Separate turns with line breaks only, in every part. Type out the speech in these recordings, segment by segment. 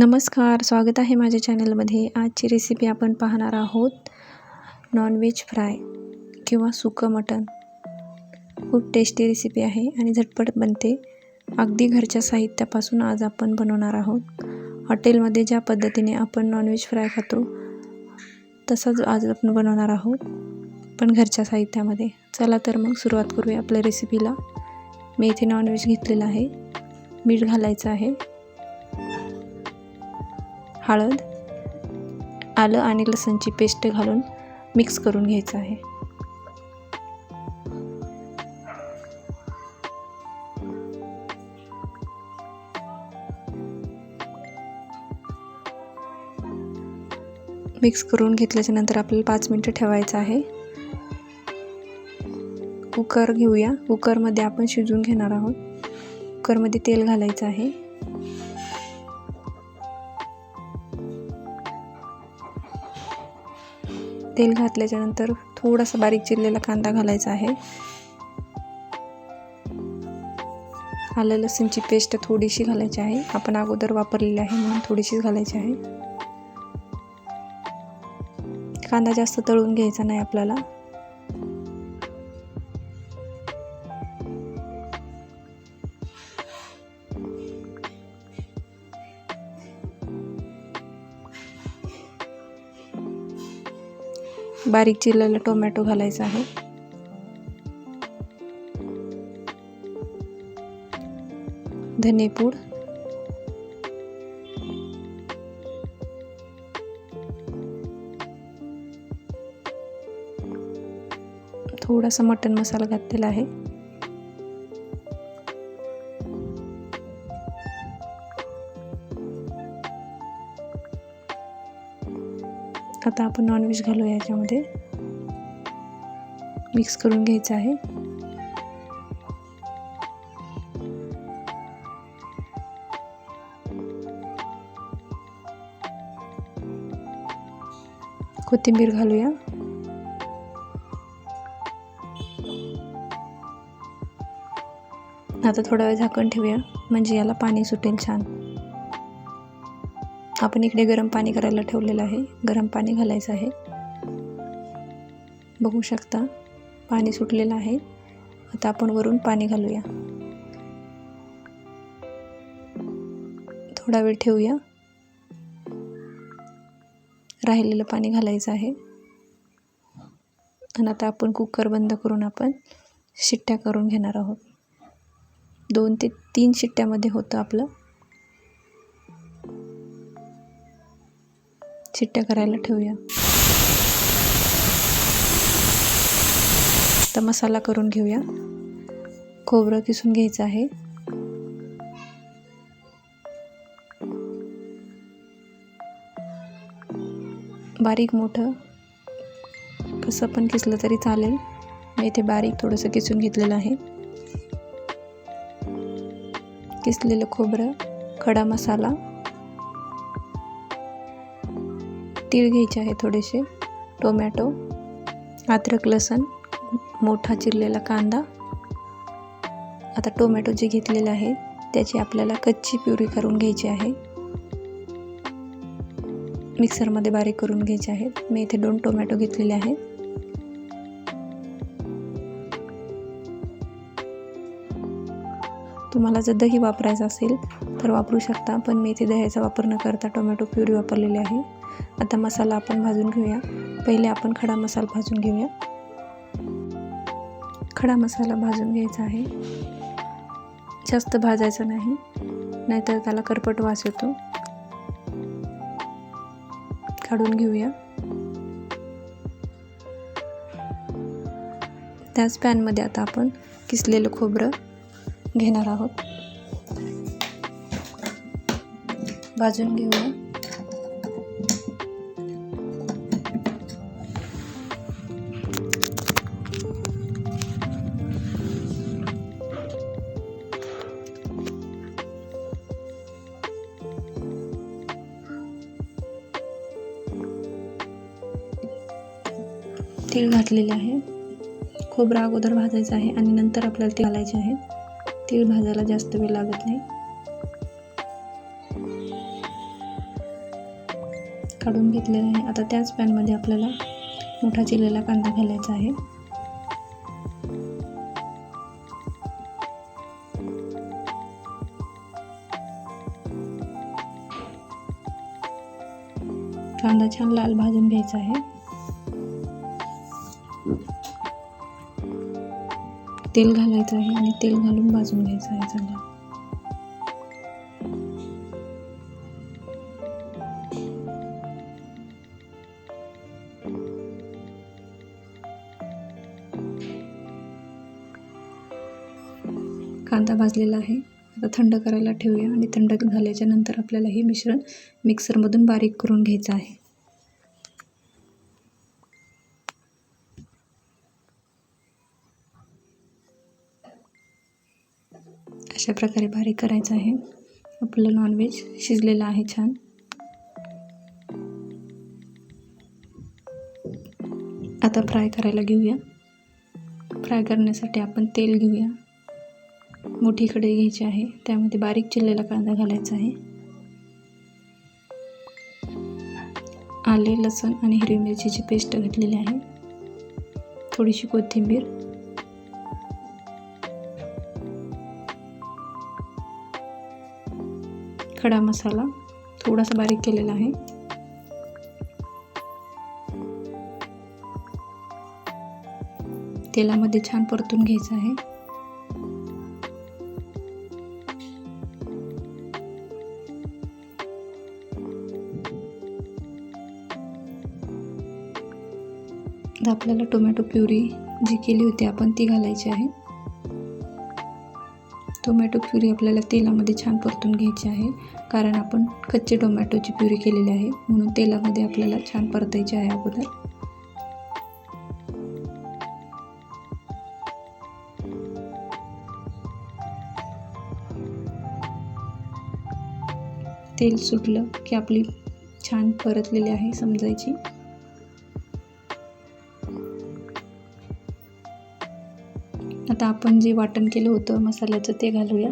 नमस्कार स्वागत आहे माझ्या चॅनलमध्ये. आजची रेसिपी आपण पाहणार आहोत नॉनव्हेज फ्राय किंवा सुकं मटण. खूप टेस्टी रेसिपी आहे आणि झटपट बनते. अगदी घरच्या साहित्यापासून आज आपण बनवणार आहोत. हॉटेलमध्ये ज्या पद्धतीने आपण नॉनव्हेज फ्राय खातो तसंच आज आपण बनवणार आहोत पण घरच्या साहित्यामध्ये. चला तर मग सुरुवात करूया आपल्या रेसिपीला मी इथे नॉनव्हेज घेतलेलं आहे. मीठ घालायचं आहे. हळद आलं आणि लसणची पेस्ट घालून मिक्स करून घ्यायचं आहे. मिक्स करून घेतल्याच्या नंतर आपल्याला पाच मिनटं ठेवायचं आहे. कुकर घेऊया. कुकरमध्ये आपण शिजवून घेणार आहोत. कुकरमध्ये तेल घालायचं आहे. तेल घातल्याच्यानंतर थोडासा बारीक चिरलेला कांदा घालायचा आहे. आलं लसूणची पेस्ट थोडीशी घालायची आहे. आपण अगोदर वापरलेली आहे म्हणून थोडीशी घालायची आहे. कांदा जास्त तळून घ्यायचा नाही आपल्याला. बारीक चिरलेला टोमॅटो घालायचा आहे. धनेपूड थोडासा मटन मसाला घातलेला आहे. आता आपण नॉनव्हेज घालूया याच्यामध्ये. मिक्स करून घ्यायचं आहे. कोथिंबीर घालूया. आता थोडा वेळ झाकण ठेवूया म्हणजे याला पाणी सुटेल छान. आपण इकडे गरम पाणी करायला ठेवलेलं आहे. गरम पाणी घालायचं आहे. बघू शकता पाणी सुटलेलं आहे. आता आपण वरून पाणी घालूया. थोडा वेळ ठेवूया. राहिलेलं पाणी घालायचं आहे. आणि आता आपण कुकर बंद करून आपण शिट्ट्या करून घेणार आहोत. दोन ते तीन शिट्ट्यामध्ये होतं आपलं. चिट्ट्या करायला ठेवूया. आता मसाला करून घेऊया. खोबरं किसून घ्यायचं आहे. बारीक मोठं. कसं पण किसलं तरी चालेल. मी इथे बारीक थोडंसं किसून घेतलेलं आहे. किसलेलं खोबरं खडा मसाला. तीळ घ्यायचे आहे थोडेसे. टोमॅटो अद्रक लसण मोठा चिरलेला कांदा. आता टोमॅटो जे घेतलेले आहे त्याची आपल्याला कच्ची प्युरी करून घ्यायची आहे. मिक्सरमध्ये बारीक करून घ्यायचे आहेत. मी इथे दोन टोमॅटो घेतलेले आहेत. तुम्हाला जर दही वापरायचं असेल तर वापरू शकता पण मी इथे दह्याचा वापर न करता टोमॅटो प्युरी वापरलेली आहे. आता मसाला आपण भाजून घेऊया. पहिले आपण खडा मसाला भाजून घेऊया. खडा मसाला भाजून घ्यायचा आहे. जास्त भाजायचा नाही. नाहीतर त्याला करपट वास येतो. काढून घेऊया. त्याच पॅनमध्ये आता आपण किसलेलं खोबरं घेणार आहोत. भाजून घेऊया. तीळ घातलेले आहे. खोबरा अगोदर भाजायचं आहे आणि नंतर आपल्याला ते घालायचे आहे. तीळ भाजायला जास्त वेळ लागत नाही. काढून घेतलेला आहे. आता त्याच पॅनमध्ये आपल्याला मोठा चिरलेला कांदा घालायचा आहे. कांदा छान लाल भाजून घ्यायचा आहे. तेल घालायचं आहे आणि तेल घालून भाजून घ्यायचं आहे चांगला कांदा भाजलेला आहे. आता थंड करायला ठेवूया आणि थंड झाल्याच्यानंतर आपल्याला हे मिश्रण मिक्सरमधून बारीक करून घ्यायचं आहे. अशा प्रकारे बारीक करायचं आहे. आपलं नॉनव्हेज शिजलेलं आहे छान. आता फ्राय करायला घेऊया. फ्राय करण्यासाठी आपण तेल घेऊया. मोठी कढई घ्यायची आहे. त्यामध्ये बारीक चिरलेला कांदा घालायचा आहे. आले लसण आणि हिरवी मिरचीची पेस्ट घातलेली आहे. थोडीशी कोथिंबीर. खडा मसाला थोडासा बारीक केलेला आहे. तेलामध्ये छान परतून घ्यायचं आहे. आपल्याला टोमॅटो प्युरी जी केली होती आपण ती घालायची आहे. टोमॅटो प्युरी आपल्याला तेलामध्ये छान परतून घ्यायची आहे. कारण आपण कच्चे टोमॅटोची प्युरी केलेली आहे. म्हणून तेलामध्ये आपल्याला छान परतायची आहे अगोदर. तेल सुटलं की आपली छान परतलेली आहे समजायची. आता आपण जे वाटण केलं होतं मसाल्याचं ते घालूया.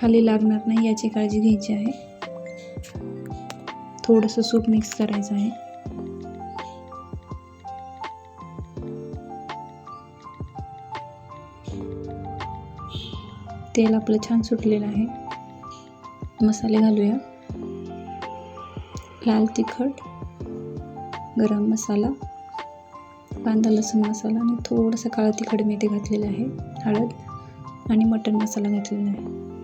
खाली लागणार नाही याची काळजी घ्यायची आहे. थोडंसं सूप मिक्स करायचं आहे. तेल आपलं छान सुटलेलं आहे. मसाले घालूया. लाल तिखट गरम मसाला कांदा लसूण मसाला आणि थोडंसं काळं तिखट मेथी घातलेलं आहे हळद आणि मटण मसाला घातलेला आहे.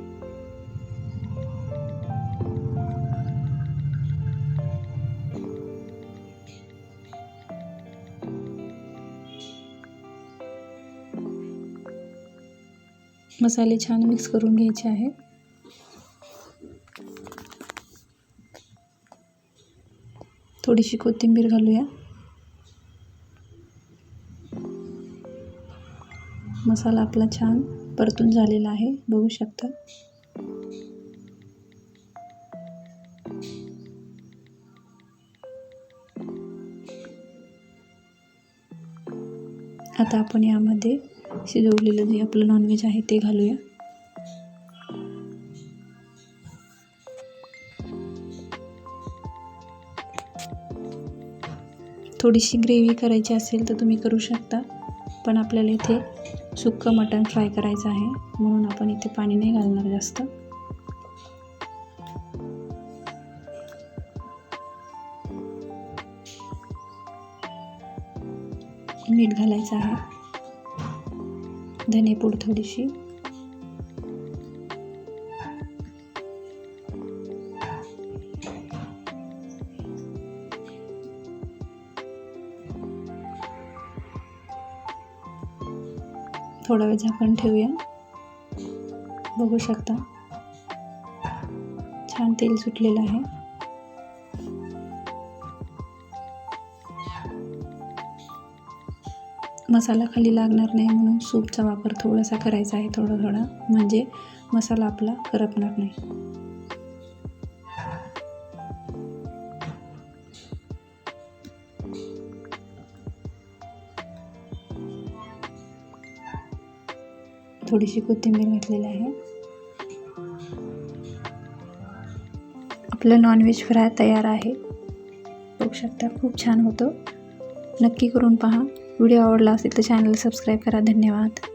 मसाले छान मिक्स करून घ्यायचे आहे थोडीशी कोथिंबीर घालूया. मसाला आपला छान परतून झालेला आहे बघू शकता. आता आपण यामध्ये शिजवलेलं जे आपलं नॉनव्हेज आहे ते घालूया. थोडीशी ग्रेव्ही करायची असेल तर तुम्ही करू शकता पण आपल्याला इथे सुक्कं मटण फ्राय करायचं आहे म्हणून आपण इथे पाणी नाही घालणार जास्त. मीठ घालायचं आहे. धनेपूड थोडीशी. थोडा वेळ झाकण ठेवूया. बघू शकता. छान तेल सुटलेलं आहे. मसाला खाली लागणार नाही म्हणून सूपचा वापर थोडासा करायचा आहे थोडा थोडा. म्हणजे मसाला आपला करपणार नाही. थोडीशी कोथिंबीर घातलेली आहे. आपलं नॉनव्हेज फ्राय तयार आहे. बघू शकता खूप छान होतं. नक्की करून पहा. व्हिडिओ आवडला असेल तर चॅनल सबस्क्राईब करा. धन्यवाद.